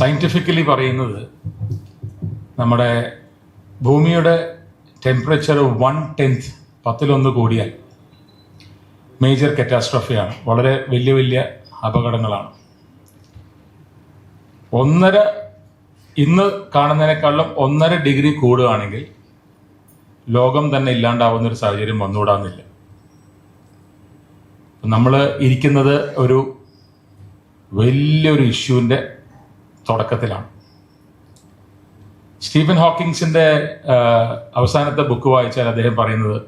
Scientifically പറയുന്നത് നമ്മുടെ ഭൂമിയുടെ ടെമ്പറേച്ചർ വൺ ടെൻത്ത് പത്തിലൊന്ന് കൂടിയാൽ മേജർ കറ്റാസ്ട്രഫിയാണ് വളരെ വലിയ വലിയ അപകടങ്ങളാണ്. ഒന്നര ഇന്ന് കാണുന്നതിനേക്കാളും ഒന്നര ഡിഗ്രി കൂടുകയാണെങ്കിൽ ലോകം തന്നെ ഇല്ലാണ്ടാവുന്ന ഒരു സാഹചര്യം വന്നുകൂടാന്നില്ല. നമ്മൾ ഇരിക്കുന്നത് ഒരു വലിയൊരു ഇഷ്യൂവിന്റെ തുടക്കത്തിലാണ്. സ്റ്റീഫൻ ഹോക്കിങ്സിന്റെ അവസാനത്തെ ബുക്ക് വായിച്ചാൽ അദ്ദേഹം പറയുന്നത്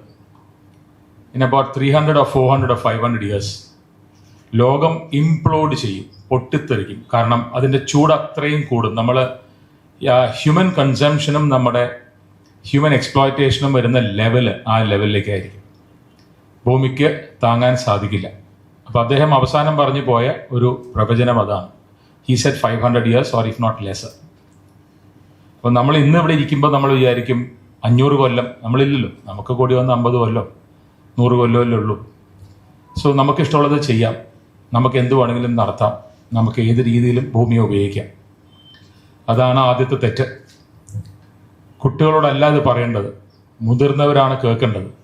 in about three hundred of four hundred of five hundred years ലോകം ഇംപ്ലോഡ് ചെയ്യും പൊട്ടിത്തെറിക്കും. കാരണം അതിന്റെ ചൂട് അത്രയും കൂടും. നമ്മൾ ഹ്യൂമൻ കൺസംഷനും നമ്മുടെ ഹ്യൂമൻ എക്സ്പ്ലോയിറ്റേഷനും വരുന്ന ലെവൽ ആ ലെവലിലേക്കായിരിക്കും ഭൂമിക്ക് താങ്ങാൻ സാധിക്കില്ല. അപ്പോൾ അദ്ദേഹം അവസാനം പറഞ്ഞു പോയ ഒരു പ്രവചനം അതാണ്. He set five hundred years or if not lesser അപ്പോൾ നമ്മൾ ഇന്ന് ഇവിടെ ഇരിക്കുമ്പോൾ നമ്മൾ വിചാരിക്കും അഞ്ഞൂറ് കൊല്ലം. നമ്മളില്ലല്ലോ. നമുക്ക് കൂടി വന്ന് അമ്പത് കൊല്ലം നൂറ് കൊല്ലമല്ലേ ഉള്ളൂ. സോ നമുക്ക് ഇഷ്ടമുള്ളത് ചെയ്യാം. നമുക്ക് എന്ത് വേണമെങ്കിലും നടത്താം. നമുക്ക് ഏത് രീതിയിലും ഭൂമിയെ ഉപയോഗിക്കാം. അതാണ് ആദ്യത്തെ തെറ്റ്. കുട്ടികളോടല്ല ഇത് പറയേണ്ടത്. മുതിർന്നവരാണ് കേൾക്കേണ്ടത്.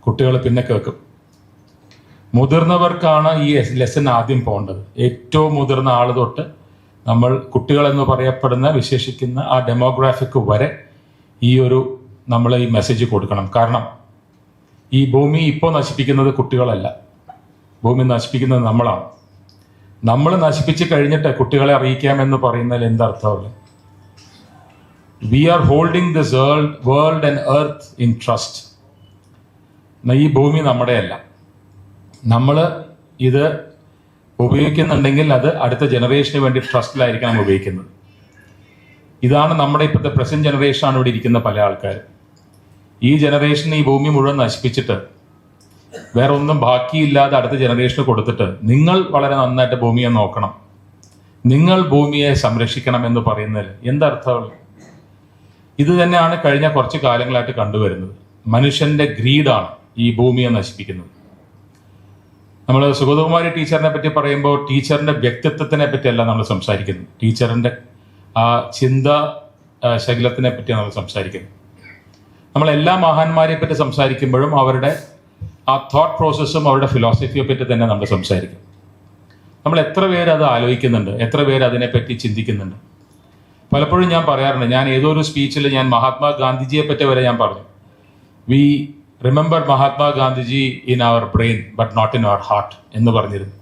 കുട്ടികൾ പിന്നെ കേൾക്കും. മുതിർന്നവർക്കാണ് ഈ ലെസൺ ആദ്യം പോകേണ്ടത് ഏറ്റവും മുതിർന്ന ആൾ തൊട്ട് നമ്മൾ കുട്ടികളെന്ന് പറയപ്പെടുന്ന വിശേഷിക്കുന്ന ആ ഡെമോഗ്രാഫിക് വരെ ഈ ഒരു നമ്മൾ ഈ മെസ്സേജ് കൊടുക്കണം. കാരണം ഈ ഭൂമി ഇപ്പോൾ നശിപ്പിക്കുന്നത് കുട്ടികളല്ല. ഭൂമി നശിപ്പിക്കുന്നത് നമ്മളാണ്. നമ്മൾ നശിപ്പിച്ച് കഴിഞ്ഞിട്ട് കുട്ടികളെ അറിയിക്കാമെന്ന് പറയുന്നതിൽ എന്തർത്ഥമില്ല we are holding this world world and earth in trust ഈ ഭൂമി നമ്മുടെയല്ല. നമ്മൾ ഇത് ഉപയോഗിക്കുന്നുണ്ടെങ്കിൽ അത് അടുത്ത ജനറേഷന് വേണ്ടി ട്രസ്റ്റിലായിരിക്കണം നമ്മൾ ഉപയോഗിക്കുന്നത്. ഇതാണ് നമ്മുടെ ഇപ്പോഴത്തെ പ്രസന്റ് ജനറേഷനാണ് ഇവിടെ ഇരിക്കുന്ന പല ആൾക്കാരും. ഈ ജനറേഷൻ ഈ ഭൂമി മുഴുവൻ നശിപ്പിച്ചിട്ട് വേറെ ഒന്നും ബാക്കിയില്ലാതെ അടുത്ത ജനറേഷന് കൊടുത്തിട്ട് നിങ്ങൾ വളരെ നന്നായിട്ട് ഭൂമിയെ നോക്കണം. നിങ്ങൾ ഭൂമിയെ സംരക്ഷിക്കണം എന്ന് പറയുന്നതിൽ എന്തർത്ഥമുള്ള? ഇത് തന്നെയാണ് കഴിഞ്ഞ കുറച്ച് കാലങ്ങളായിട്ട് കണ്ടുവരുന്നത്. മനുഷ്യന്റെ ഗ്രീഡാണ് ഈ ഭൂമിയെ നശിപ്പിക്കുന്നത്. നമ്മൾ സുഗതകുമാരി ടീച്ചറിനെ പറ്റി പറയുമ്പോൾ ടീച്ചറിന്റെ വ്യക്തിത്വത്തിനെ പറ്റിയല്ല നമ്മൾ സംസാരിക്കുന്നത്. ടീച്ചറിന്റെ ആ ചിന്ത ശകലത്തിനെ പറ്റിയാണ് നമ്മൾ സംസാരിക്കുന്നത്. നമ്മൾ എല്ലാ മഹാന്മാരെ പറ്റി സംസാരിക്കുമ്പോഴും അവരുടെ ആ തോട്ട് പ്രോസസ്സും അവരുടെ ഫിലോസഫിയെ പറ്റി തന്നെ നമ്മൾ സംസാരിക്കും. നമ്മൾ എത്ര പേര് അത് ആലോചിക്കുന്നുണ്ട്? എത്ര പേര് അതിനെപ്പറ്റി ചിന്തിക്കുന്നുണ്ട്? പലപ്പോഴും ഞാൻ പറയാറുണ്ട് ഞാൻ ഏതോ ഒരു സ്പീച്ചിൽ ഞാൻ മഹാത്മാ ഗാന്ധിജിയെ പറ്റി വരെ ഞാൻ പറഞ്ഞു. We remember Mahatma Gandhiji in our brain but not in our heart എന്ന് പറഞ്ഞിരുന്നു.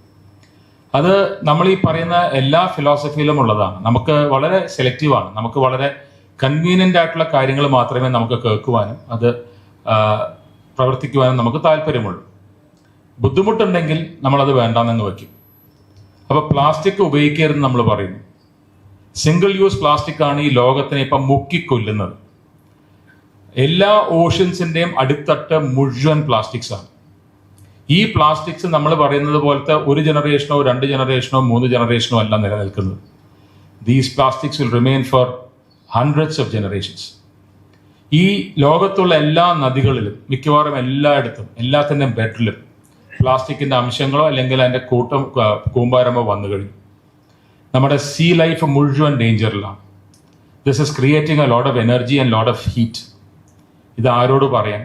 അത് നമ്മൾ ഈ പറയുന്ന എല്ലാ ഫിലോസഫിയിലും ഉള്ളതാണ്. നമുക്ക് വളരെ സെലക്റ്റീവാണ് നമുക്ക് വളരെ കൺവീനിയന്റ് ആയിട്ടുള്ള കാര്യങ്ങൾ മാത്രമേ നമുക്ക് കേൾക്കുവാനും അത് പ്രവർത്തിക്കുവാനും നമുക്ക് താല്പര്യമുള്ളൂ. ബുദ്ധിമുട്ടുണ്ടെങ്കിൽ നമ്മളത് വേണ്ടാന്നെന്ന് വയ്ക്കും. അപ്പോൾ പ്ലാസ്റ്റിക് ഉപയോഗിക്കരുതെന്ന് നമ്മൾ പറയുന്നു. സിംഗിൾ യൂസ് പ്ലാസ്റ്റിക് ആണ് ഈ ലോകത്തിനെ ഇപ്പം മുക്കിക്കൊല്ലുന്നത്. എല്ലാ ഓഷൻസിന്റെയും അടിത്തട്ട് മുഴുവൻ പ്ലാസ്റ്റിക്സ് ആണ്. ഈ പ്ലാസ്റ്റിക്സ് നമ്മൾ പറയുന്നത് പോലത്തെ ഒരു ജനറേഷനോ രണ്ട് ജനറേഷനോ മൂന്ന് ജനറേഷനോ അല്ല നിലനിൽക്കുന്നത്. These plastics will remain for hundreds of generations ഈ ലോകത്തുള്ള എല്ലാ നദികളിലും മിക്കവാറും എല്ലായിടത്തും എല്ലാത്തിന്റെയും ബെഡിലും പ്ലാസ്റ്റിക്കിന്റെ അംശങ്ങളോ അല്ലെങ്കിൽ അതിന്റെ കൂട്ടം കൂമ്പാരമോ വന്നു കഴിഞ്ഞു. നമ്മുടെ സീ ലൈഫ് മുഴുവൻ ഡേഞ്ചറിലാണ് this is creating a load of energy and load of heat ഇത് ആരോട് പറയാൻ?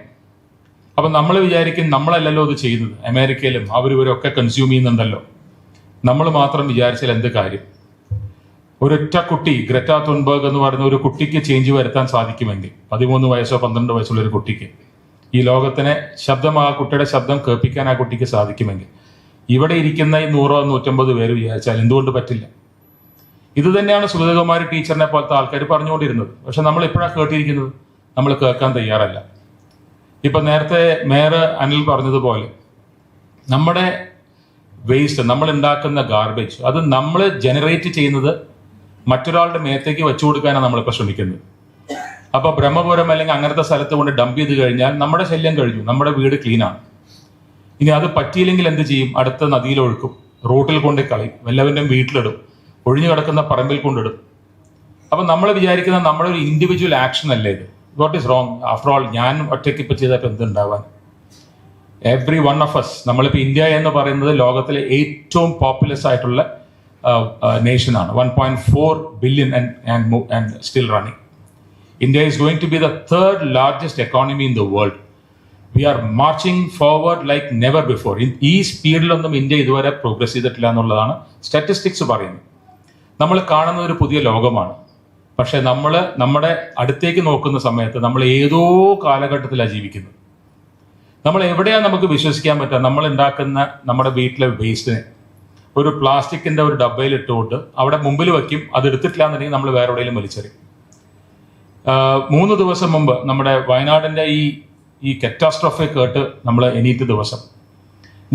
അപ്പം നമ്മൾ വിചാരിക്കും നമ്മളല്ലല്ലോ ഇത് ചെയ്യുന്നത്. അമേരിക്കയിലും അവർ ഇവരൊക്കെ കൺസ്യൂം ചെയ്യുന്നുണ്ടല്ലോ. നമ്മൾ മാത്രം വിചാരിച്ചാൽ എന്ത് കാര്യം? ഒരൊറ്റ കുട്ടി ഗ്രറ്റ തുൻബർഗ് എന്ന് പറയുന്ന ഒരു കുട്ടിക്ക് ചേഞ്ച് വരുത്താൻ സാധിക്കുമെങ്കിൽ പതിമൂന്ന് വയസ്സോ പന്ത്രണ്ട് വയസ്സുള്ള ഒരു കുട്ടിക്ക്. ഈ ലോകത്തിനെ ശബ്ദം ആ കുട്ടിയുടെ ശബ്ദം കേൾപ്പിക്കാൻ ആ കുട്ടിക്ക് സാധിക്കുമെങ്കിൽ ഇവിടെ ഇരിക്കുന്ന ഈ നൂറോ നൂറ്റമ്പത് പേര് വിചാരിച്ചാൽ എന്തുകൊണ്ട് പറ്റില്ല? ഇത് തന്നെയാണ് സുഗതകുമാരി ടീച്ചറിനെ പോലത്തെ ആൾക്കാർ പറഞ്ഞുകൊണ്ടിരുന്നത്. പക്ഷെ നമ്മൾ ഇപ്പോഴാണ് കേട്ടിരിക്കുന്നത്? നമ്മൾ കേൾക്കാൻ തയ്യാറല്ല. ഇപ്പം നേരത്തെ മേയർ അനിൽ പറഞ്ഞതുപോലെ നമ്മുടെ വേസ്റ്റ് നമ്മൾ ഉണ്ടാക്കുന്ന ഗാർബേജ് അത് നമ്മൾ ജനറേറ്റ് ചെയ്യുന്നത് മറ്റൊരാളുടെ മേത്തേക്ക് വെച്ചു കൊടുക്കാനാണ് നമ്മളിപ്പോൾ ശ്രമിക്കുന്നത്. അപ്പോൾ ബ്രഹ്മപുരം അല്ലെങ്കിൽ അങ്ങനത്തെ സ്ഥലത്ത് കൊണ്ട് ഡംപ് ചെയ്ത് കഴിഞ്ഞാൽ നമ്മുടെ ശല്യം കഴിഞ്ഞു നമ്മുടെ വീട് ക്ലീനാണ് ഇനി അത് പറ്റിയില്ലെങ്കിൽ എന്ത് ചെയ്യും? അടുത്ത നദിയിലൊഴുക്കും റോട്ടിൽ കൊണ്ട് കളയും എല്ലാവരുടെയും വീട്ടിലിടും ഒഴിഞ്ഞു കിടക്കുന്ന പറമ്പിൽ കൊണ്ടിടും അപ്പം നമ്മൾ വിചാരിക്കുന്ന നമ്മളൊരു ഇൻഡിവിജ്വൽ ആക്ഷൻ അല്ലേ ഇത്? What is wrong after all ഞാൻ ഒറ്റയ്ക്ക് ഇപ്പം ചെയ്തപ്പോൾ എന്തുണ്ടാവാൻ? എവ്രി വൺ ഓഫ് അസ് നമ്മളിപ്പോൾ ഇന്ത്യ എന്ന് പറയുന്നത് ലോകത്തിലെ ഏറ്റവും പോപ്പുലസ് ആയിട്ടുള്ള നേഷനാണ് one point four billion and still running India is going to be the third largest economy in the world we are marching forward like never before ഈ സ്പീഡിലൊന്നും India ഇതുവരെ progress ചെയ്തിട്ടില്ല എന്നുള്ളതാണ് സ്റ്റാറ്റിസ്റ്റിക്സ് പറയുന്നത്. നമ്മൾ കാണുന്ന ഒരു പുതിയ ലോകമാണ്. പക്ഷെ നമ്മൾ നമ്മുടെ അടുത്തേക്ക് നോക്കുന്ന സമയത്ത് നമ്മൾ ഏതോ കാലഘട്ടത്തിലാണ് ജീവിക്കുന്നത്. നമ്മൾ എവിടെയാണ് നമുക്ക് വിശ്വസിക്കാൻ പറ്റുക? നമ്മൾ ഉണ്ടാക്കുന്ന നമ്മുടെ വീട്ടിലെ വേസ്റ്റിനെ ഒരു പ്ലാസ്റ്റിക്കിന്റെ ഒരു ഡബ്ബയിൽ ഇട്ടുകൊണ്ട് അവിടെ മുമ്പിൽ വയ്ക്കും അത് എടുത്തിട്ടില്ല എന്നുണ്ടെങ്കിൽ നമ്മൾ വേറെ എവിടെയെങ്കിലും വലിച്ചെറിയും. മൂന്ന് ദിവസം മുമ്പ് നമ്മുടെ വയനാടിന്റെ ഈ ഈ കറ്റാസ്ട്രോഫെ കേട്ട് നമ്മൾ എണീറ്റ് ദിവസം.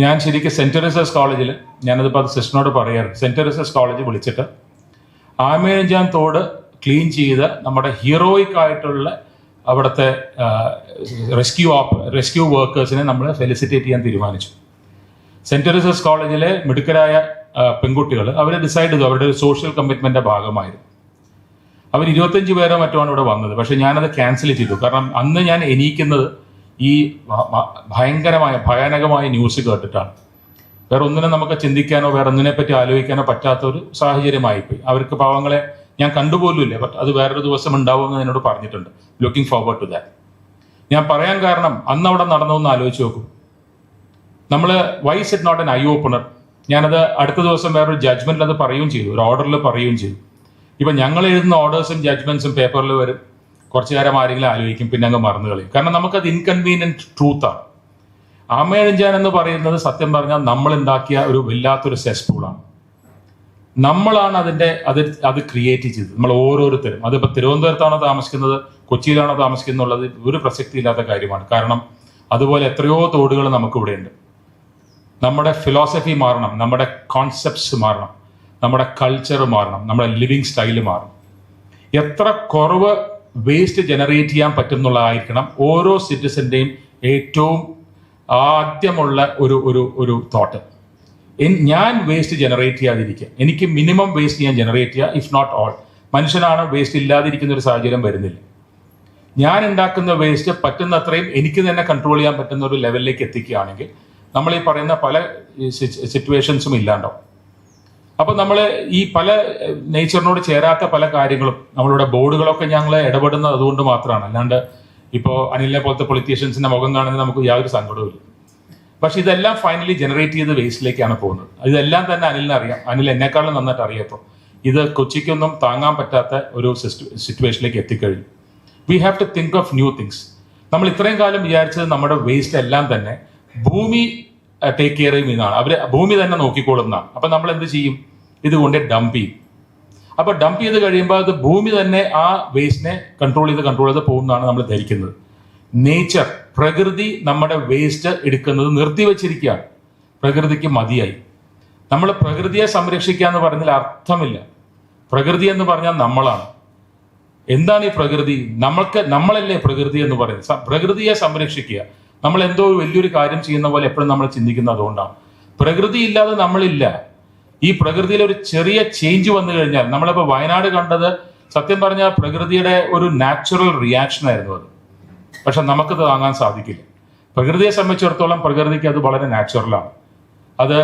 ഞാൻ ശരിക്കും സെന്റ് റിസേഴ്സ് കോളേജിൽ ഞാനതിപ്പോൾ അത് സിസ്റ്ററിനോട് പറയാറ് സെന്റ് റിസേഴ്സ് കോളേജ് വിളിച്ചിട്ട് ആമേഴഞ്ചാൻ തോട് ക്ലീൻ ചെയ്ത് നമ്മുടെ ഹീറോയിക് ആയിട്ടുള്ള അവിടുത്തെ റെസ്ക്യൂ ഓപ്പ് റെസ്ക്യൂ വർക്കേഴ്സിനെ നമ്മൾ ഫെലിസിറ്റേറ്റ് ചെയ്യാൻ തീരുമാനിച്ചു. സെന്റ് തെരേസസ് കോളേജിലെ മിടുക്കരായ പെൺകുട്ടികൾ അവർ ഡിസൈഡ് ചെയ്തു. അവരുടെ ഒരു സോഷ്യൽ കമ്മിറ്റ്മെന്റിന്റെ ഭാഗമായിരുന്നു. അവർ ഇരുപത്തഞ്ച് പേരോ മറ്റോ ആണ് ഇവിടെ വന്നത്. പക്ഷെ ഞാനത് ക്യാൻസൽ ചെയ്തു. കാരണം അന്ന് ഞാൻ എണീക്കുന്നത് ഈ ഭയങ്കരമായ ഭയാനകമായ ന്യൂസ് കേട്ടിട്ടാണ്. വേറെ ഒന്നിനെ നമുക്ക് ചിന്തിക്കാനോ വേറെ ഒന്നിനെ പറ്റി ആലോചിക്കാനോ പറ്റാത്ത ഒരു സാഹചര്യമായിപ്പോയി. അവർക്ക് പാവങ്ങളെ ഞാൻ കണ്ടുപോലുമില്ല ബട്ട് അത് വേറൊരു ദിവസം ഉണ്ടാവുമെന്ന് എന്നോട് പറഞ്ഞിട്ടുണ്ട്. ലുക്കിംഗ് ഫോർവേഡ് ടു ദാറ്റ് ഞാൻ പറയാൻ കാരണം അന്ന് അവിടെ നടന്നതെന്ന് ആലോചിച്ച് നോക്കും. നമ്മൾ was it not an eye opener ഞാനത് അടുത്ത ദിവസം വേറൊരു ജഡ്ജ്മെന്റിൽ അത് പറയുകയും ചെയ്തു ഒരു ഓർഡറിൽ പറയുകയും ചെയ്തു. ഇപ്പൊ ഞങ്ങൾ എഴുതുന്ന ഓർഡേഴ്സും ജഡ്ജ്മെന്റ്സും പേപ്പറിൽ വരും. കുറച്ചു നേരം ആരെങ്കിലും ആലോചിക്കും പിന്നെ അങ്ങ് മറന്നു കളയും. കാരണം നമുക്കത് ഇൻകൺവീനിയന്റ് ട്രൂത്താണ് ആമയഴിഞ്ചാൻ എന്ന് പറയുന്നത് സത്യം പറഞ്ഞാൽ നമ്മൾ ഉണ്ടാക്കിയ ഒരു വല്ലാത്തൊരു സെസ്പൂളാണ് നമ്മളാണ് അതിന്റെ അത് അത് ക്രിയേറ്റ് ചെയ്തത്. നമ്മൾ ഓരോരുത്തരും. അതിപ്പോൾ തിരുവനന്തപുരത്താണോ താമസിക്കുന്നത് കൊച്ചിയിലാണോ താമസിക്കുന്നുള്ളത് ഒരു പ്രസക്തി ഇല്ലാത്ത കാര്യമാണ്. കാരണം അതുപോലെ എത്രയോ തോടുകൾ നമുക്കിവിടെ ഉണ്ട് നമ്മുടെ ഫിലോസഫി മാറണം. നമ്മുടെ കോൺസെപ്റ്റ്സ് മാറണം. നമ്മുടെ കൾച്ചർ മാറണം. നമ്മുടെ ലിവിങ് സ്റ്റൈൽ മാറണം എത്ര കുറവ് വേസ്റ്റ് ജനറേറ്റ് ചെയ്യാൻ പറ്റുന്നുള്ളതായിരിക്കണം ഓരോ സിറ്റിസന്റെയും ഏറ്റവും ആദ്യമുള്ള ഒരു ഒരു ഒരു തോട്ട് ഞാൻ വേസ്റ്റ് ജനറേറ്റ് ചെയ്യാതിരിക്കുക. എനിക്ക് മിനിമം വേസ്റ്റ് ഞാൻ ജനറേറ്റ് ചെയ്യുക ഇഫ് നോട്ട് ഓൾ മനുഷ്യനാണ് വേസ്റ്റ് ഇല്ലാതിരിക്കുന്ന ഒരു സാഹചര്യം വരുന്നില്ല. ഞാൻ ഉണ്ടാക്കുന്ന വേസ്റ്റ് പറ്റുന്ന അത്രയും എനിക്ക് തന്നെ കൺട്രോൾ ചെയ്യാൻ പറ്റുന്ന ഒരു ലെവലിലേക്ക് എത്തിക്കുകയാണെങ്കിൽ നമ്മൾ ഈ പറയുന്ന പല സിറ്റുവേഷൻസും ഇല്ലാണ്ടാവും. അപ്പൊ നമ്മൾ ഈ പല നേച്ചറിനോട് ചേരാത്ത പല കാര്യങ്ങളും നമ്മളുടെ ബോർഡുകളൊക്കെ ഞങ്ങൾ ഇടപെടുന്നത് അതുകൊണ്ട് മാത്രമാണ്. അല്ലാണ്ട് ഇപ്പോൾ അനിലിനെ പോലത്തെ പൊളിറ്റീഷ്യൻസിന്റെ മുഖം കാണുന്നത് നമുക്ക് യാതൊരു സങ്കടവും പക്ഷെ ഇതെല്ലാം ഫൈനലി ജനറേറ്റ് ചെയ്ത് വേസ്റ്റിലേക്കാണ് പോകുന്നത്. ഇതെല്ലാം തന്നെ അനിലിന് അറിയാം. അനിൽ എന്നെക്കാളും നന്നായിട്ട് അറിയപ്പോൾ ഇത് കൊച്ചിക്കൊന്നും താങ്ങാൻ പറ്റാത്ത ഒരു സിറ്റുവേഷനിലേക്ക് എത്തിക്കഴിഞ്ഞു. We have to think of new things നമ്മൾ ഇത്രയും കാലം വിചാരിച്ചത് നമ്മുടെ വേസ്റ്റ് എല്ലാം തന്നെ ഭൂമി ടേക്ക് കെയർ ചെയ്യും ഇതാണ് അവർ ഭൂമി തന്നെ നോക്കിക്കൊള്ളുന്നതാണ്. അപ്പം നമ്മൾ എന്ത് ചെയ്യും? ഇതുകൊണ്ട് ഡംപ് ചെയ്യും. അപ്പോൾ ഡംപ് ചെയ്ത് കഴിയുമ്പോൾ അത് ഭൂമി തന്നെ ആ വേസ്റ്റിനെ കൺട്രോൾ ചെയ്ത് കൺട്രോൾ ചെയ്ത് പോകുന്നതാണ് നമ്മൾ ധരിക്കുന്നത്. നേച്ചർ പ്രകൃതി നമ്മുടെ വേസ്റ്റ് എടുക്കുന്നത് നിർത്തിവെച്ചിരിക്കുകയാണ്. പ്രകൃതിക്ക് മതിയായി. നമ്മൾ പ്രകൃതിയെ സംരക്ഷിക്കുക എന്ന് പറഞ്ഞാൽ അർത്ഥമില്ല. പ്രകൃതി എന്ന് പറഞ്ഞാൽ നമ്മളാണ്. എന്താണ് ഈ പ്രകൃതി? നമ്മൾക്ക് നമ്മളല്ലേ പ്രകൃതി എന്ന് പറയുന്നത്. പ്രകൃതിയെ സംരക്ഷിക്കുക. നമ്മൾ എന്തോ വലിയൊരു കാര്യം ചെയ്യുന്ന പോലെ എപ്പോഴും നമ്മൾ ചിന്തിക്കുന്നത് അതുകൊണ്ടാണ്. പ്രകൃതി ഇല്ലാതെ നമ്മളില്ല. ഈ പ്രകൃതിയിൽ ഒരു ചെറിയ ചേഞ്ച് വന്നു കഴിഞ്ഞാൽ നമ്മളിപ്പോൾ വയനാട് കണ്ടത് സത്യം പറഞ്ഞാൽ പ്രകൃതിയുടെ ഒരു നാച്ചുറൽ റിയാക്ഷൻ ആയിരുന്നു അത്. പക്ഷെ നമുക്കത് താങ്ങാൻ സാധിക്കില്ല. പ്രകൃതിയെ സംബന്ധിച്ചിടത്തോളം പ്രകൃതിക്ക് അത് വളരെ നാച്ചുറലാണ് അത്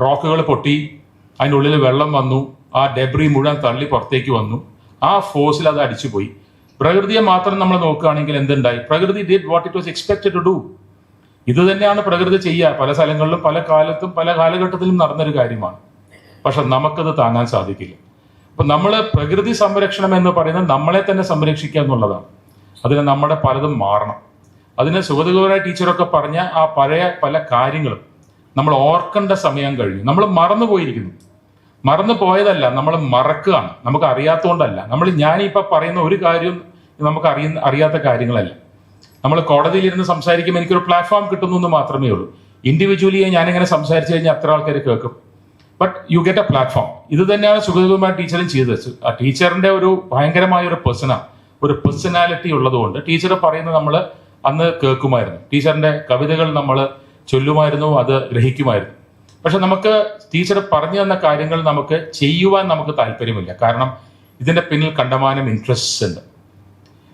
റോക്കുകൾ പൊട്ടി അതിന്റെ ഉള്ളിൽ വെള്ളം വന്നു ആ ഡെബ്രി മുഴുവൻ തള്ളി പുറത്തേക്ക് വന്നു. ആ ഫോഴ്സിൽ അത് അടിച്ചുപോയി പ്രകൃതിയെ മാത്രം നമ്മൾ നോക്കുകയാണെങ്കിൽ എന്തുണ്ടായി? പ്രകൃതി did what it was expected to do ഇത് തന്നെയാണ് പ്രകൃതി ചെയ്യുക. പല സ്ഥലങ്ങളിലും പല കാലത്തും പല കാലഘട്ടത്തിലും നടന്നൊരു കാര്യമാണ്. പക്ഷെ നമുക്കത് താങ്ങാൻ സാധിക്കില്ല. അപ്പം നമ്മൾ പ്രകൃതി സംരക്ഷണം എന്ന് പറയുന്നത് നമ്മളെ തന്നെ സംരക്ഷിക്കുക എന്നുള്ളതാണ്. അതിന് നമ്മുടെ പലതും മാറണം. അതിന് സുഗതകുമാര ടീച്ചറൊക്കെ പറഞ്ഞ ആ പഴയ പല കാര്യങ്ങളും നമ്മൾ ഓർക്കേണ്ട സമയം കഴിഞ്ഞു. നമ്മൾ മറന്നു പോയിരിക്കുന്നു മറന്നു പോയതല്ല നമ്മൾ മറക്കുകയാണ്. നമുക്ക് അറിയാത്തതുകൊണ്ടല്ല. നമ്മൾ ഞാനിപ്പോൾ പറയുന്ന ഒരു കാര്യവും നമുക്ക് അറിയുന്ന അറിയാത്ത കാര്യങ്ങളല്ല. നമ്മൾ കോടതിയിൽ ഇരുന്ന് സംസാരിക്കുമ്പോൾ എനിക്കൊരു പ്ലാറ്റ്ഫോം കിട്ടുന്നു എന്ന് മാത്രമേ ഉള്ളൂ. ഇൻഡിവിജ്വലി ഞാനിങ്ങനെ സംസാരിച്ചു കഴിഞ്ഞാൽ അത്ര ആൾക്കാർ കേൾക്കും? But you get a platform ഇത് തന്നെയാണ് സുഗതകുമാർ ടീച്ചറും ചെയ്തത്. ആ ടീച്ചറിന്റെ ഒരു ഭയങ്കരമായ ഒരു പേഴ്സണ ഒരു പേഴ്സണാലിറ്റി ഉള്ളതുകൊണ്ട് ടീച്ചർ പറയുന്നത് നമ്മൾ അന്ന് കേൾക്കുമായിരുന്നു. ടീച്ചറിന്റെ കവിതകൾ നമ്മൾ ചൊല്ലുമായിരുന്നു അത് ഗ്രഹിക്കുമായിരുന്നു. പക്ഷെ നമുക്ക് ടീച്ചർ പറഞ്ഞു തന്ന കാര്യങ്ങൾ നമുക്ക് ചെയ്യുവാൻ നമുക്ക് താല്പര്യമില്ല. കാരണം ഇതിന്റെ പിന്നിൽ കണ്ടമാനം ഇൻട്രസ്റ്റ് ഉണ്ട്.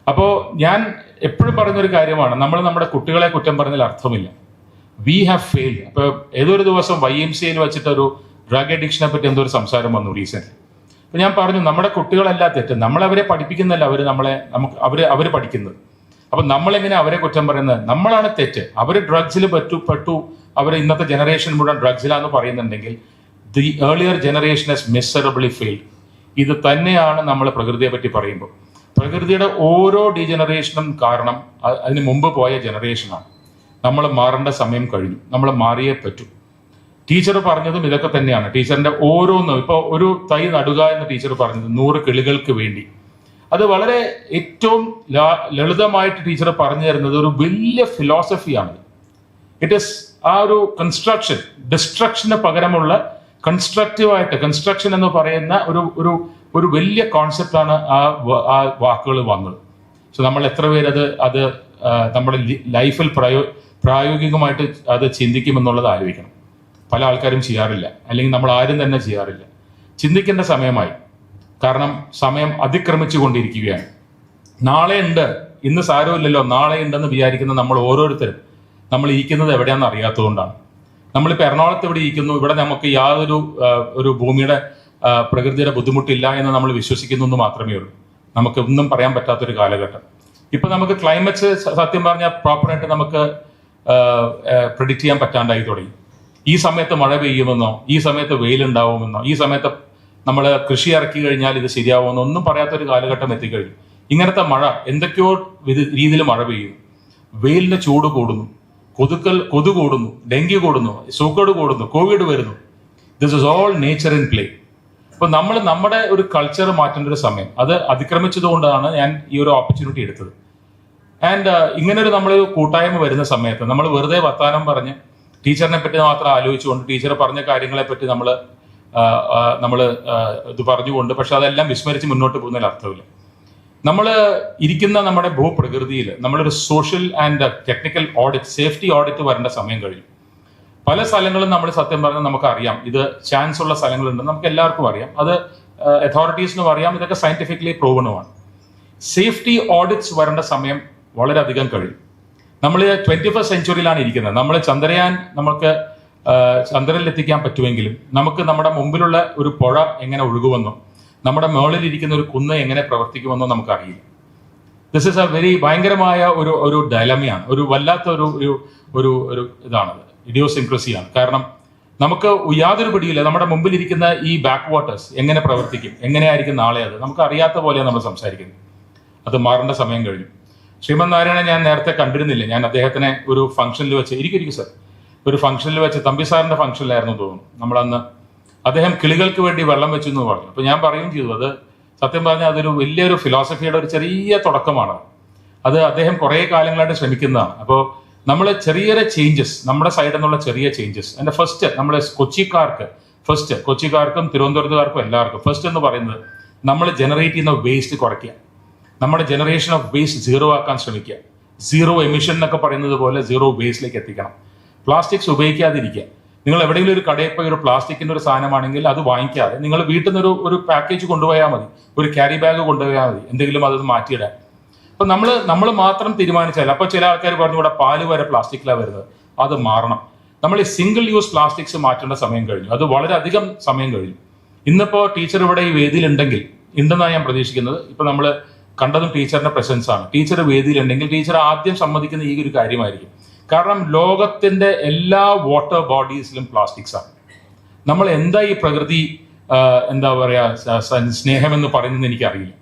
അപ്പോൾ ഞാൻ എപ്പോഴും പറഞ്ഞൊരു കാര്യമാണ് നമ്മൾ നമ്മുടെ കുട്ടികളെ കുറ്റം പറഞ്ഞതിൽ അർത്ഥമില്ല. വി ഹാവ് ഫെയിൽഡ് അപ്പോൾ ഏതൊരു ദിവസം വൈ എം സിയിൽ വെച്ചിട്ട് ഒരു ഡ്രഗ് അഡിക്ഷനെ പറ്റി എന്തോ ഒരു സംസാരം വന്നു റീസെന്റ് അപ്പൊ ഞാൻ പറഞ്ഞു നമ്മുടെ കുട്ടികളല്ല തെറ്റ്. നമ്മൾ അവരെ പഠിപ്പിക്കുന്നല്ല അവർ നമ്മളെ നമുക്ക് അവർ അവർ പഠിക്കുന്നത്. അപ്പൊ നമ്മൾ എങ്ങനെ അവരെ കുറ്റം പറയുന്നത്? നമ്മളാണ് തെറ്റ്. അവർ ഡ്രഗ്സിൽ പറ്റു പെട്ടു. അവർ ഇന്നത്തെ ജനറേഷൻ മുഴുവൻ ഡ്രഗ്സിലാന്ന് പറയുന്നുണ്ടെങ്കിൽ the earlier generation has miserably failed ഇത് തന്നെയാണ് നമ്മൾ പ്രകൃതിയെ പറ്റി പറയുമ്പോൾ പ്രകൃതിയുടെ ഓരോ ഡീജനറേഷനും കാരണം അതിന് മുമ്പ് പോയ ജനറേഷനാണ് നമ്മൾ മാറേണ്ട സമയം കഴിഞ്ഞു. നമ്മൾ മാറിയേ പറ്റൂ. ടീച്ചർ പറഞ്ഞതും ഇതൊക്കെ തന്നെയാണ്. ടീച്ചറിന്റെ ഓരോന്നും ഇപ്പൊ ഒരു തൈ നടുക എന്ന് ടീച്ചർ പറഞ്ഞത് നൂറ് കിളികൾക്ക് വേണ്ടി. അത് വളരെ ഏറ്റവും ലളിതമായിട്ട് ടീച്ചർ പറഞ്ഞു തരുന്നത് ഒരു വലിയ ഫിലോസഫിയാണ് ഇറ്റ് ഇസ് ആ ഒരു കൺസ്ട്രക്ഷൻ ഡിസ്ട്രക്ഷന് പകരമുള്ള കൺസ്ട്രക്റ്റീവ് ആയിട്ട് കൺസ്ട്രക്ഷൻ എന്ന് പറയുന്ന ഒരു ഒരു ഒരു വലിയ കോൺസെപ്റ്റാണ് ആ ആ വാക്കുകൾ വന്നത്. സോ നമ്മൾ എത്ര പേരത് അത് നമ്മുടെ ലൈഫിൽ പ്രായോ പ്രായോഗികമായിട്ട് അത് ചിന്തിക്കുമെന്നുള്ളത് ആലോചിക്കണം. പല ആൾക്കാരും ചെയ്യാറില്ല. അല്ലെങ്കിൽ നമ്മൾ ആരും തന്നെ ചെയ്യാറില്ല. ചിന്തിക്കേണ്ട സമയമായി. കാരണം സമയം അതിക്രമിച്ചു കൊണ്ടിരിക്കുകയാണ്. നാളെ ഉണ്ട്. ഇന്ന് സാരമില്ലല്ലോ. നാളെ ഉണ്ടെന്ന് വിചാരിക്കുന്ന നമ്മൾ ഓരോരുത്തരും നമ്മൾ ഇരിക്കുന്നത് എവിടെയാണെന്ന് അറിയാത്തതുകൊണ്ടാണ്. നമ്മളിപ്പോൾ എറണാകുളത്ത് ഇവിടെ ഇരിക്കുന്നു. ഇവിടെ നമുക്ക് യാതൊരു ഒരു ഭൂമിയുടെ പ്രകൃതിയുടെ ബുദ്ധിമുട്ടില്ല എന്ന് നമ്മൾ വിശ്വസിക്കുന്നു എന്ന് മാത്രമേ ഉള്ളൂ. നമുക്ക് ഒന്നും പറയാൻ പറ്റാത്തൊരു കാലഘട്ടം. ഇപ്പൊ നമുക്ക് ക്ലൈമറ്റ് സത്യം പറഞ്ഞാൽ പ്രോപ്പറായിട്ട് നമുക്ക് പ്രിഡിക്റ്റ് ചെയ്യാൻ പറ്റാണ്ടായി തുടങ്ങി. ഈ സമയത്ത് മഴ പെയ്യുമെന്നോ ഈ സമയത്ത് വെയിലുണ്ടാവുമെന്നോ ഈ സമയത്ത് നമ്മൾ കൃഷി ഇറക്കി കഴിഞ്ഞാൽ ഇത് ശരിയാവുമെന്നോ ഒന്നും പറയാത്തൊരു കാലഘട്ടം എത്തിക്കഴിഞ്ഞു. ഇങ്ങനത്തെ മഴ എന്തൊക്കെയോ രീതിയിൽ മഴ പെയ്യുന്നു വെയിലിന്റെ ചൂട് കൂടുന്നു. കൊതുക്കൽ കൊതു കൂടുന്നു. ഡെങ്കി കൂടുന്നു. സൂക്കേട് കൂടുന്നു. കോവിഡ് വരുന്നു. This is all nature in play അപ്പൊ നമ്മൾ നമ്മുടെ ഒരു കൾച്ചർ മാറ്റേണ്ട ഒരു സമയം. അത് അതിക്രമിച്ചതുകൊണ്ടാണ് ഞാൻ ഈ ഒരു ഓപ്പർച്യൂണിറ്റി എടുത്തത്. ആൻഡ് ഇങ്ങനൊരു നമ്മൾ കൂട്ടായ്മ വരുന്ന സമയത്ത് നമ്മൾ വെറുതെ വർത്താനം പറഞ്ഞ് ടീച്ചറിനെ പറ്റി മാത്രം ആലോചിച്ചുകൊണ്ട് ടീച്ചർ പറഞ്ഞ കാര്യങ്ങളെ പറ്റി നമ്മൾ നമ്മൾ ഇത് പറഞ്ഞുകൊണ്ട് പക്ഷെ അതെല്ലാം വിസ്മരിച്ച് മുന്നോട്ട് പോകുന്നതിൽ അർത്ഥമില്ല. നമ്മൾ ഇരിക്കുന്ന നമ്മുടെ ഭൂപ്രകൃതിയിൽ നമ്മളൊരു social and technical audit safety audit വരേണ്ട സമയം കഴിഞ്ഞു. പല സ്ഥലങ്ങളും നമ്മൾ സത്യം പറഞ്ഞാൽ നമുക്കറിയാം. ഇത് ചാൻസ് ഉള്ള സ്ഥലങ്ങളുണ്ട് നമുക്ക് എല്ലാവർക്കും അറിയാം. അത് അതോറിറ്റീസിനും അറിയാം. ഇതൊക്കെ സയന്റിഫിക്കലി പ്രൂവണുമാണ് സേഫ്റ്റി ഓഡിറ്റ്സ് വരേണ്ട സമയം വളരെയധികം കഴിയും നമ്മൾ ട്വന്റി ഫസ്റ്റ് സെഞ്ചുറിയിലാണ് ഇരിക്കുന്നത്. നമ്മൾ ചന്ദ്രയാൻ നമുക്ക് ചന്ദ്രനിലെത്തിക്കാൻ പറ്റുമെങ്കിലും നമുക്ക് നമ്മുടെ മുമ്പിലുള്ള ഒരു പുഴ എങ്ങനെ ഒഴുകുമെന്നോ നമ്മുടെ മേളിലിരിക്കുന്ന ഒരു കുന്ന് എങ്ങനെ പ്രവർത്തിക്കുമെന്നോ നമുക്കറിയില്ല. ദിസ് ഇസ് എ വെരി ഭയങ്കരമായ ഒരു ഒരു ഡയലമയാണ് ഒരു വല്ലാത്ത ഒരു ഒരു ഒരു ഇതാണത് ഇഡിയോസിൻക്രസിയാണ് കാരണം നമുക്ക് യാതൊരു പിടിയില്ല. നമ്മുടെ മുമ്പിലിരിക്കുന്ന ഈ ബാക്ക് വാട്ടേഴ്സ് എങ്ങനെ പ്രവർത്തിക്കും? എങ്ങനെയായിരിക്കും നാളെ അത്? നമുക്ക് അറിയാത്ത പോലെയാണ് നമ്മൾ സംസാരിക്കുന്നത്. അത് മാറേണ്ട സമയം കഴിഞ്ഞു. ശ്രീമൻ നാരായണൻ ഞാൻ നേരത്തെ കണ്ടിരുന്നില്ല? ഞാൻ അദ്ദേഹത്തിനെ ഒരു ഫംഗ്ഷനിൽ വെച്ച് ഇരിക്കും സർ ഒരു ഫംഗ്ഷനിൽ വെച്ച് തമ്പി സാറിന്റെ ഫംഗ്ഷനിലായിരുന്നു തോന്നുന്നു. നമ്മളന്ന് അദ്ദേഹം കിളികൾക്ക് വേണ്ടി വെള്ളം വെച്ചു എന്ന് പറഞ്ഞു. അപ്പൊ ഞാൻ പറയുകയും ചെയ്തു അത് സത്യം പറഞ്ഞാൽ അതൊരു വലിയൊരു ഫിലോസഫിയുടെ ഒരു ചെറിയ തുടക്കമാണ്. അത് അദ്ദേഹം കുറെ കാലങ്ങളായിട്ട് ശ്രമിക്കുന്നതാണ്. അപ്പോൾ നമ്മൾ ചെറിയ ചേഞ്ചസ് നമ്മുടെ സൈഡിൽ നിന്നുള്ള ചെറിയ ചേഞ്ചസ് അതിന്റെ ഫസ്റ്റ് നമ്മുടെ കൊച്ചിക്കാർക്ക് ഫസ്റ്റ് കൊച്ചിക്കാർക്കും തിരുവനന്തപുരത്തുകാർക്കും എല്ലാവർക്കും ഫസ്റ്റ് എന്ന് പറയുന്നത് നമ്മൾ ജനറേറ്റ് ചെയ്യുന്ന വേസ്റ്റ് കുറയ്ക്കുക. നമ്മുടെ ജനറേഷൻ ഓഫ് വേസ്റ്റ് സീറോ ആക്കാൻ ശ്രമിക്കുക. സീറോ എമിഷൻ എന്നൊക്കെ പറയുന്നത് പോലെ സീറോ വേസ്റ്റിലേക്ക് എത്തിക്കണം. പ്ലാസ്റ്റിക്സ് ഉപയോഗിക്കാതിരിക്കുക. നിങ്ങൾ എവിടെയെങ്കിലും ഒരു കടയിൽ പോയി ഒരു പ്ലാസ്റ്റിക്കിന്റെ ഒരു സാധനമാണെങ്കിൽ അത് വാങ്ങിക്കാതെ നിങ്ങൾ വീട്ടിൽ നിന്ന് ഒരു ഒരു പാക്കേജ് കൊണ്ടുപോയാൽ മതി. ഒരു ക്യാരി ബാഗ് കൊണ്ടുപോയാൽ മതി. എന്തെങ്കിലും അത് മാറ്റിയിടാൻ. അപ്പൊ നമ്മൾ നമ്മൾ മാത്രം തീരുമാനിച്ചാൽ അപ്പൊ ചില ആൾക്കാർ പറഞ്ഞു ഇവിടെ പാൽ വരെ പ്ലാസ്റ്റിക്കിലാണ് വരുന്നത്. അത് മാറണം. നമ്മൾ ഈ സിംഗിൾ യൂസ് പ്ലാസ്റ്റിക്സ് മാറ്റേണ്ട സമയം കഴിഞ്ഞു. അത് വളരെയധികം സമയം കഴിഞ്ഞു. ഇന്നിപ്പോ ടീച്ചർ ഇവിടെ ഈ വേദിയിലുണ്ടെങ്കിൽ ഉണ്ടെന്നാണ് ഞാൻ പ്രതീക്ഷിക്കുന്നത്. ഇപ്പൊ നമ്മൾ കണ്ടതും ടീച്ചറിന്റെ പ്രസൻസ് ആണ്. ടീച്ചർ വേദിയിലുണ്ടെങ്കിൽ ടീച്ചർ ആദ്യം സമ്മതിക്കുന്ന ഈ ഒരു കാര്യമായിരിക്കും. കാരണം ലോകത്തിന്റെ എല്ലാ വാട്ടർ ബോഡീസിലും പ്ലാസ്റ്റിക്സ് ആണ്. നമ്മൾ എന്താ ഈ പ്രകൃതി എന്താ പറയാ സ- എന്ന് സ്നേഹമെന്ന് പറയുന്നത് എനിക്കറിയില്ല.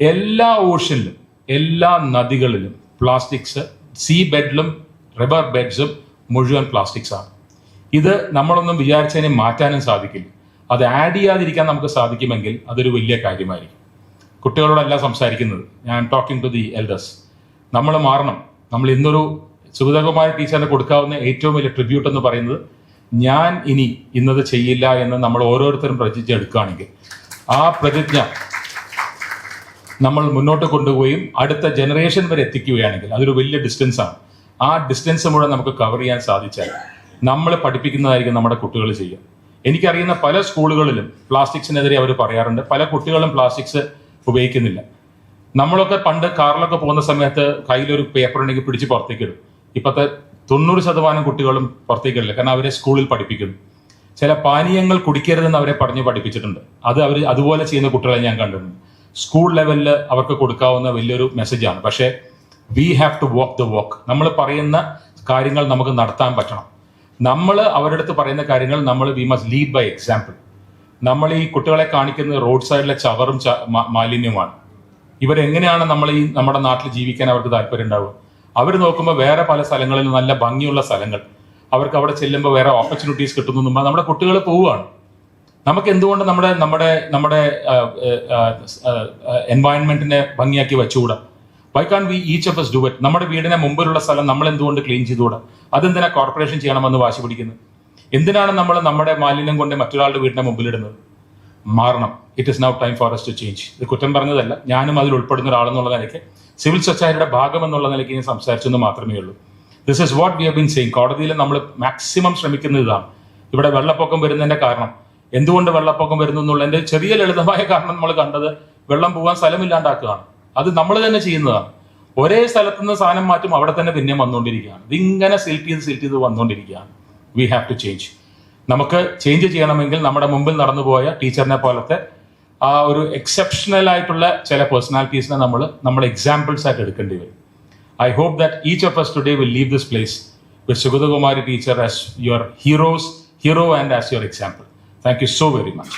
എല്ലാ ഓഷനിലും എല്ലാ നദികളിലും പ്ലാസ്റ്റിക്സ് സീ ബെഡിലും റിവർ ബെഡ്സും മുഴുവൻ പ്ലാസ്റ്റിക്സ് ആണ്. ഇത് നമ്മളൊന്നും വിചാരിച്ചതിനെ മാറ്റാനും സാധിക്കില്ല. അത് ആഡ് ചെയ്യാതിരിക്കാൻ നമുക്ക് സാധിക്കുമെങ്കിൽ അതൊരു വലിയ കാര്യമായിരിക്കും. കുട്ടികളോടല്ല സംസാരിക്കുന്നത്. ഞാൻ ടോക്കിംഗ് ടു ദി എൽഡേഴ്സ് നമ്മൾ മാറണം. നമ്മൾ ഇന്നൊരു സുഗതകുമാരി ടീച്ചറിന് കൊടുക്കാവുന്ന ഏറ്റവും വലിയ ട്രിബ്യൂട്ട് എന്ന് പറയുന്നത് ഞാൻ ഇനി ഇന്നത് ചെയ്യില്ല എന്ന് നമ്മൾ ഓരോരുത്തരും പ്രതിജ്ഞ ആ പ്രതിജ്ഞ നമ്മൾ മുന്നോട്ട് കൊണ്ടുപോവുകയും അടുത്ത ജനറേഷൻ വരെ എത്തിക്കുകയാണെങ്കിൽ അതൊരു വലിയ ഡിസ്റ്റൻസ് ആണ്. ആ ഡിസ്റ്റൻസ് മുഴുവൻ നമുക്ക് കവർ ചെയ്യാൻ സാധിച്ചാൽ നമ്മൾ പഠിപ്പിക്കുന്നതായിരിക്കും നമ്മുടെ കുട്ടികൾ ചെയ്യുക. എനിക്കറിയുന്ന പല സ്കൂളുകളിലും പ്ലാസ്റ്റിക്സിനെതിരെ അവർ പറയാറുണ്ട്. പല കുട്ടികളും പ്ലാസ്റ്റിക്സ് ഉപയോഗിക്കുന്നില്ല. നമ്മളൊക്കെ പണ്ട് കാറിലൊക്കെ പോകുന്ന സമയത്ത് കയ്യിലൊരു പേപ്പർ ഉണ്ടെങ്കിൽ പിടിച്ച് പുറത്തേക്ക് ഇടും ഇപ്പോഴത്തെ തൊണ്ണൂറ് ശതമാനം കുട്ടികളും പുറത്തേക്ക് ഇടില്ല കാരണം അവരെ സ്കൂളിൽ പഠിപ്പിക്കുന്നു. ചില പാനീയങ്ങൾ കുടിക്കരുതെന്ന് അവരെ പറഞ്ഞ് പഠിപ്പിച്ചിട്ടുണ്ട്. അത് അവർ അതുപോലെ ചെയ്യുന്ന കുട്ടികളെ ഞാൻ കണ്ടിട്ടുണ്ട്. സ്കൂൾ ലെവലിൽ അവർക്ക് കൊടുക്കാവുന്ന വലിയൊരു മെസ്സേജാണ് പക്ഷേ we have to walk the walk നമ്മൾ പറയുന്ന കാര്യങ്ങൾ നമുക്ക് നടത്താൻ പറ്റണം. നമ്മൾ അവരുടെ അടുത്ത് പറയുന്ന കാര്യങ്ങൾ നമ്മൾ we must lead by example നമ്മൾ ഈ കുട്ടികളെ കാണിക്കുന്നത് റോഡ് സൈഡിലെ ചവറും മാലിന്യവുമാണ്. ഇവരെങ്ങനെയാണ് നമ്മൾ ഈ നമ്മുടെ നാട്ടിൽ ജീവിക്കാൻ അവർക്ക് താല്പര്യം ഉണ്ടാവുക? അവർ നോക്കുമ്പോൾ വേറെ പല സ്ഥലങ്ങളിൽ നല്ല ഭംഗിയുള്ള സ്ഥലങ്ങൾ. അവർക്ക് അവിടെ ചെല്ലുമ്പോൾ വേറെ ഓപ്പർച്യൂണിറ്റീസ് കിട്ടുന്നു നമ്മുടെ കുട്ടികൾ പോവുകയാണ്. നമുക്ക് എന്തുകൊണ്ട് നമ്മുടെ നമ്മുടെ നമ്മുടെ എൻവയൺമെന്റിനെ ഭംഗിയാക്കി വെച്ചുകൂടാ? Why can't we each of us do it നമ്മുടെ വീടിനെ മുമ്പിലുള്ള സ്ഥലം നമ്മൾ എന്തുകൊണ്ട് ക്ലീൻ ചെയ്തുകൂടാ? അതെന്തിനാ കോർപ്പറേഷൻ ചെയ്യണമെന്ന് വാശി പിടിക്കുന്നത്? എന്തിനാണ് നമ്മൾ നമ്മുടെ മാലിന്യം കൊണ്ട് മറ്റൊരാളുടെ വീടിന്റെ മുമ്പിലിടുന്നത്? മാറണം. It is now time for us to change ഇത് കുറ്റം പറഞ്ഞതല്ല. ഞാനും അതിൽ ഉൾപ്പെടുന്ന ഒരാളെന്നുള്ള നിലയ്ക്ക് സിവിൽ സൊസൈറ്റിയുടെ ഭാഗം എന്നുള്ള നിലയ്ക്ക് ഞാൻ സംസാരിച്ചെന്ന് മാത്രമേ ഉള്ളൂ. This is what we have been same കോടതിയിൽ നമ്മൾ മാക്സിമം ശ്രമിക്കുന്ന ഇതാണ്. ഇവിടെ വെള്ളപ്പൊക്കം വരുന്നതിന്റെ കാരണം. എന്തുകൊണ്ട് വെള്ളപ്പൊക്കം വരുന്നു എന്നുള്ളതിന്റെ ചെറിയ ലളിതമായ കാരണം നമ്മൾ കണ്ടത് വെള്ളം പോകാൻ സ്ഥലമില്ലാണ്ടാക്കുകയാണ്. അത് നമ്മൾ തന്നെ ചെയ്യുന്നതാണ്. ഒരേ സ്ഥലത്ത് നിന്ന് സാധനം മാറ്റും അവിടെ തന്നെ പിന്നെ വന്നുകൊണ്ടിരിക്കുകയാണ്. ഇതിങ്ങനെ സിൽറ്റ് ചെയ്ത് സിൽറ്റ് ചെയ്ത് വന്നുകൊണ്ടിരിക്കുകയാണ്. വി ഹാവ് ടു ചേഞ്ച് നമുക്ക് ചേഞ്ച് ചെയ്യണമെങ്കിൽ നമ്മുടെ മുമ്പിൽ നടന്നുപോയ ടീച്ചറിനെ പോലത്തെ ആ ഒരു എക്സെപ്ഷണൽ ആയിട്ടുള്ള ചില പേഴ്സണാലിറ്റീസിനെ നമ്മൾ നമ്മൾ എക്സാമ്പിൾസ് ആയിട്ട് എടുക്കേണ്ടി വരും. I hope that each of us today will leave this place with Sugathakumari teacher as your heroes hero and as your example thank you so very much